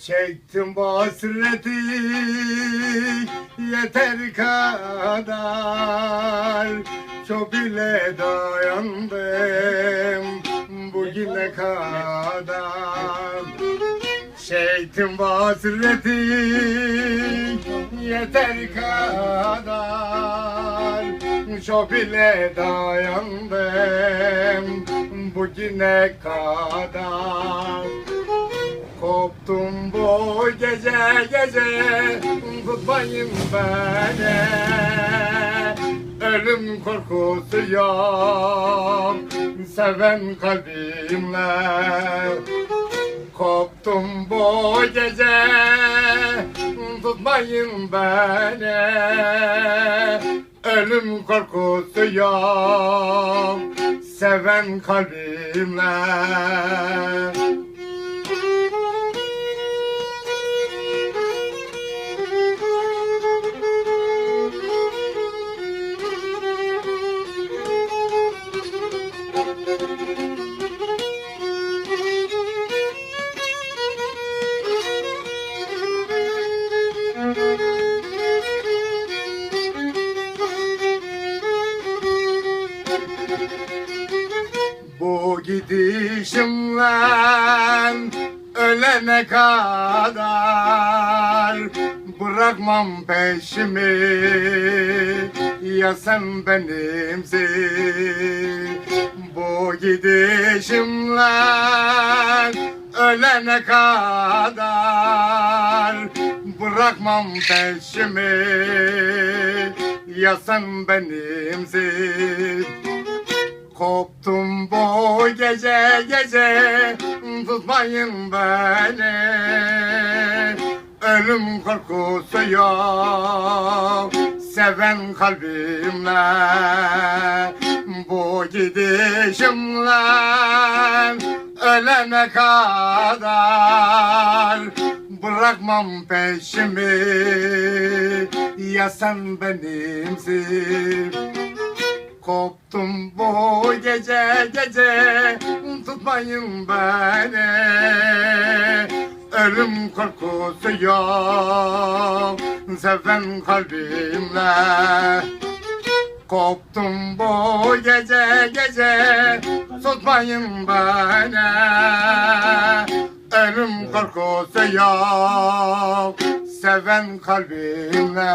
Çektim basreti yeter kadar. Çok bile dayandım bugüne kadar. Çektim basreti yeter kadar. Çok bile dayandım bugüne kadar bu gece gece tutmayın beni. Ölüm korkusu yok seven kalbimle. Koptum bu gece tutmayın beni. Ölüm korkusu yok seven kalbimle Bu gidişimle ölene kadar Bırakmam peşimi. Ya sen benimsin Bu gidişimle ölene kadar Bırakmam peşimi. Ya sen benimsin Koptum gece gece tutmayın beni. Ölüm korkusu yok seven kalbimle. Bu gidişimle ölene kadar Bırakmam peşimi. Ya sen benimsin Koptum bu gece gece. Tutmayın beni. Ölüm korkusu yok. Seven kalbimle. Koptum bu gece gece. Tutmayın beni. Ölüm korkusu yok. Seven kalbimle